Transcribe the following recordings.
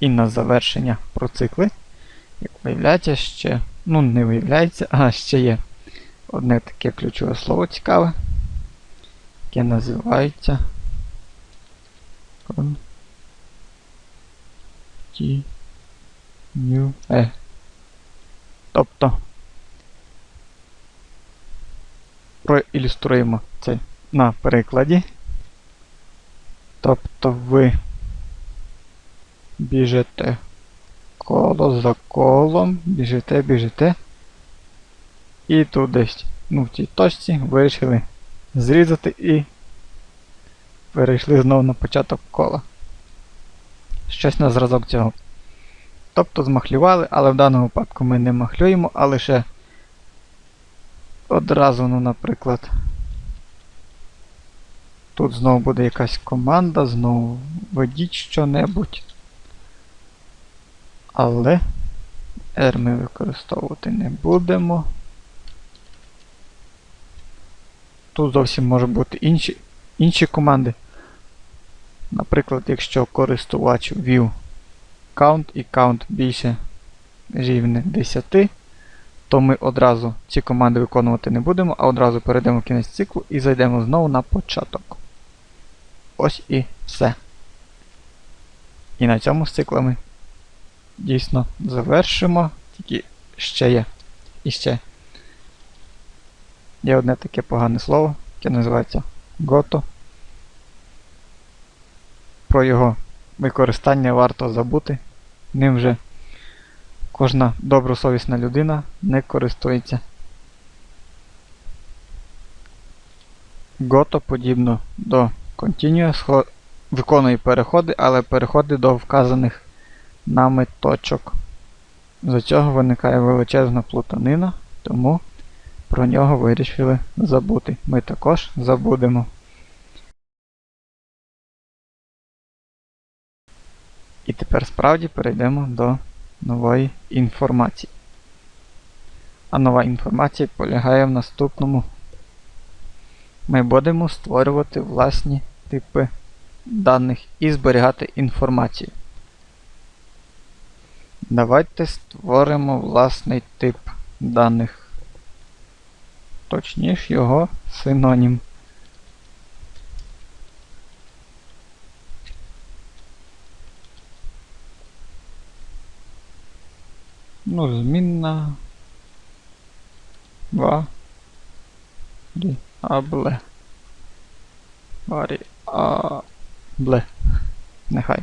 І на завершення про цикли, як виявляється, ще, ну не виявляється, а ще є одне таке ключове слово цікаве, яке називається Continue. Тобто проілюструємо це на прикладі. Тобто ви біжите коло за колом, біжите, біжите. І тут десь, ну, в цій точці вирішили зрізати і перейшли знову на початок кола. Щось на зразок цього. Тобто змахлювали, але в даному випадку ми не махлюємо, а лише одразу, ну, наприклад. Тут знову буде якась команда, знову введіть що-небудь. Але R ми використовувати не будемо. Тут зовсім може бути інші, інші команди. Наприклад, якщо користувач ввів count і count більше рівне 10, то ми одразу ці команди виконувати не будемо, а одразу перейдемо в кінець циклу і зайдемо знову на початок. Ось і все. І на цьому з циклами дійсно завершимо. Тільки ще є. І ще. Є одне таке погане слово, яке називається гото. Про його використання варто забути. Ним вже кожна добросовісна людина не користується. Гото подібно до Continuous виконує переходи, але переходи до вказаних нами точок. З цього виникає величезна плутанина, тому про нього вирішили забути. Ми також забудемо. І тепер справді перейдемо до нової інформації. А нова інформація полягає в наступному. Ми будемо створювати власні типи даних і зберігати інформацію. Давайте створимо власний тип даних. Точніше його синонім. Ну, змінна варіабле. Варіабле. Нехай.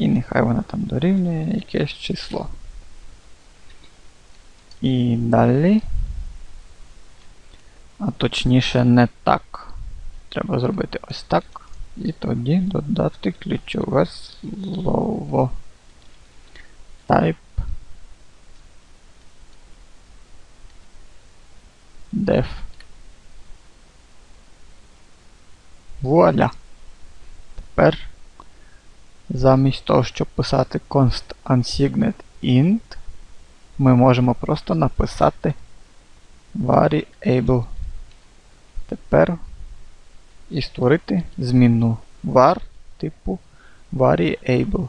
І нехай вона там дорівнює якесь число. І далі. А точніше не так. Треба зробити ось так. І тоді додати ключове слово. Type def. Вуаля! Тепер замість того, щоб писати const unsigned int, ми можемо просто написати variable. Тепер і створити змінну var типу variable.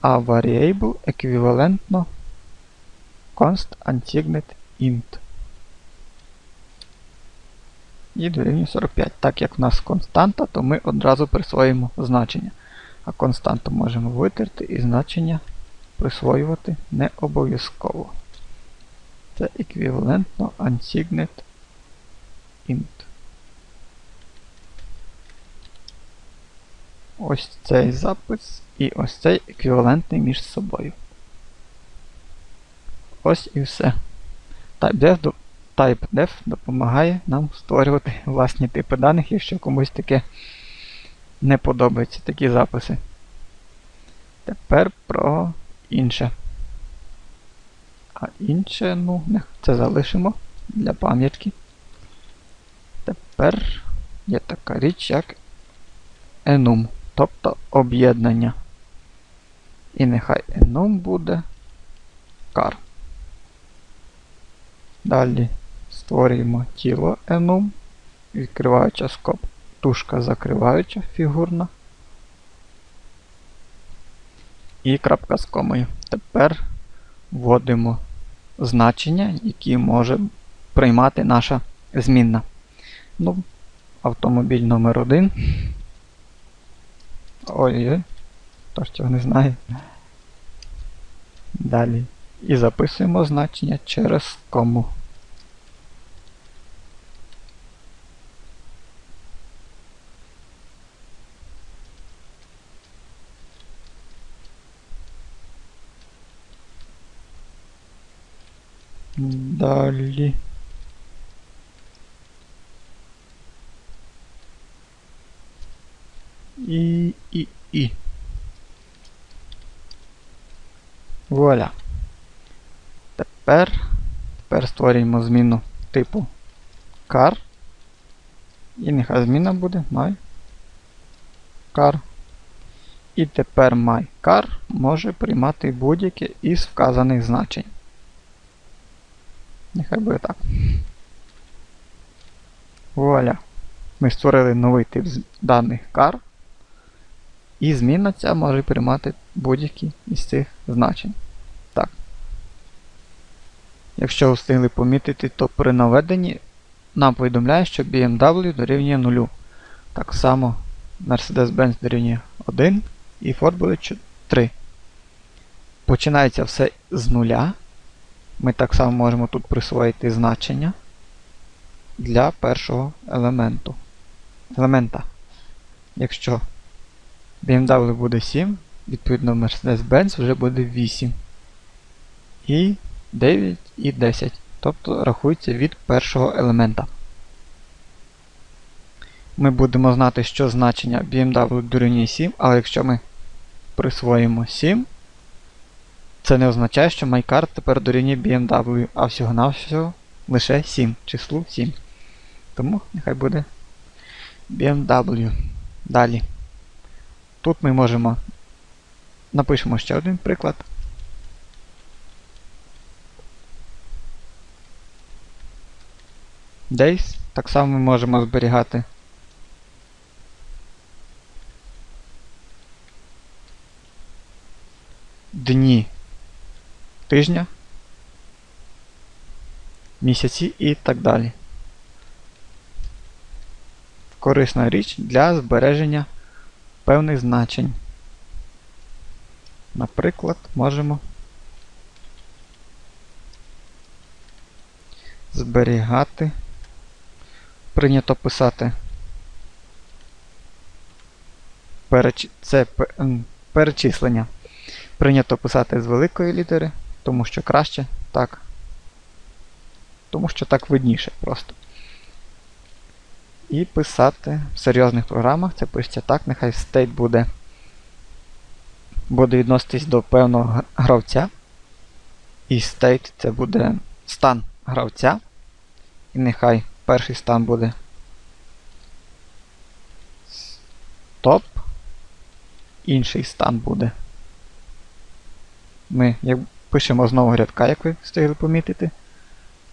А variable еквівалентно const unsigned int. І дорівнює 45. Так як в нас константа, то ми одразу присвоїмо значення. А константу можемо витерти і значення присвоювати не обов'язково. Це еквівалентно unsigned int. Ось цей запис і ось цей еквівалентний між собою. Ось і все. TypeDef, TypeDef допомагає нам створювати власні типи даних, якщо комусь таке не подобаються такі записи. Тепер про інше. А інше, ну, це залишимо для пам'ятки. Тепер є така річ, як enum, тобто об'єднання. І нехай enum буде car. Далі створюємо тіло enum, відкриваюча скоб, тушка закриваюча фігурна. і крапка з комою. Тепер вводимо значення, які може приймати наша змінна. Ну, автомобіль номер 1 Ой-ой, хто ж цього не знає. Далі. І записуємо значення через кому. Далі. І, і, і. Вуаля. Тепер, тепер створюємо зміну типу car. І нехай зміна буде my car. І тепер myCar може приймати будь-яке із вказаних значень. Нехай буде так. Вуаля. Ми створили новий тип даних car. І зміна ця може приймати будь-які із цих значень. Так. Якщо встигли помітити, то при наведенні нам повідомляє, що BMW дорівнює 0. Так само Mercedes-Benz дорівнює 1 і Ford буде 3. Починається все з нуля. Ми так само можемо тут присвоїти значення для першого елементу. елемента. Якщо BMW буде 7, відповідно Mercedes-Benz вже буде 8. І 9 і 10. Тобто рахується від першого елемента. Ми будемо знати, що значення BMW дорівнює 7, але якщо ми присвоїмо 7, це не означає, що MyCar тепер дорівнює BMW, а всього-навсього лише 7, числу 7. Тому нехай буде BMW. Далі. Тут ми можемо напишемо ще один приклад. Days. Так само ми можемо зберігати дні тижня, місяці і так далі. Корисна річ для збереження певних значень. Наприклад, можемо зберігати. Прийнято писати переч... це перечислення. Прийнято писати з великої літери, тому що краще так. Тому що так видніше просто. І писати в серйозних програмах, це пишеться так, нехай state буде, буде відноситись до певного гравця. І state це буде стан гравця. І нехай перший стан буде стоп. Інший стан буде. Ми як пишемо знову рядка, як ви встигли помітити.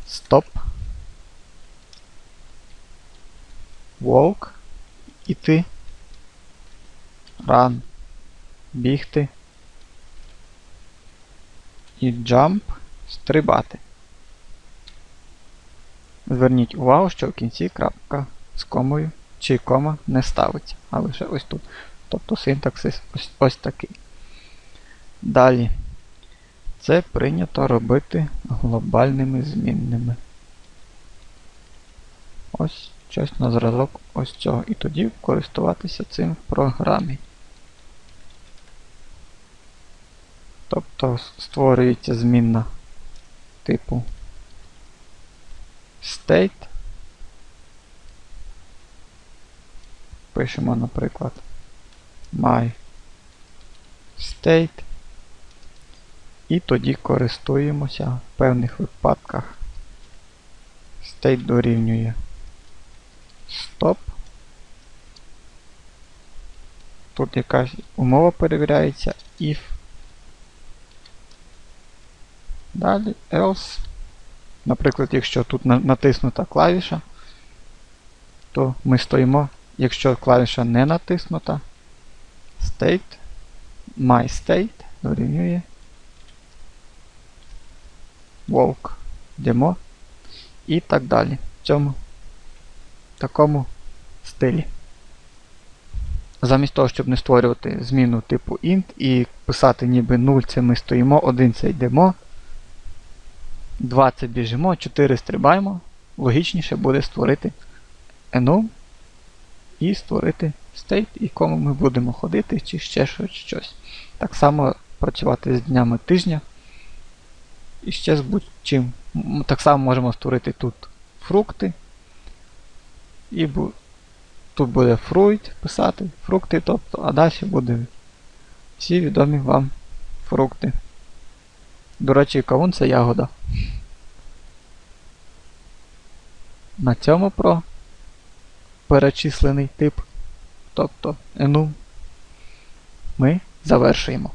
Стоп. Walk. Іти. Run. Бігти. І jump. Стрибати. Зверніть увагу, що в кінці крапка з комою чи кома не ставиться, а лише ось тут. Тобто синтаксис ось, ось такий. Далі. Це прийнято робити глобальними змінними. Ось щось на зразок ось цього. І тоді користуватися цим в програмі. Тобто створюється змінна типу state. Пишемо, наприклад, my state. І тоді користуємося в певних випадках. State дорівнює stop. Тут якась умова перевіряється if. Далі else. Наприклад, якщо тут натиснута клавіша, то ми стоїмо, якщо клавіша не натиснута, state, my state дорівнює вовк. Йдемо. І так далі. В цьому такому стилі. Замість того, щоб не створювати зміну типу int і писати ніби 0 це ми стоїмо, 1 це йдемо, 2 це біжимо, 4 стрибаємо, логічніше буде створити enum і створити state, в якому ми будемо ходити, чи ще щось. Так само працювати з днями тижня. І ще з будь-чим. Так само можемо створити тут фрукти. І бу- тут буде фрукт писати, фрукти, тобто, а далі буде всі відомі вам фрукти. До речі, кавун це ягода. На цьому про перечислений тип, тобто enum, ми завершуємо.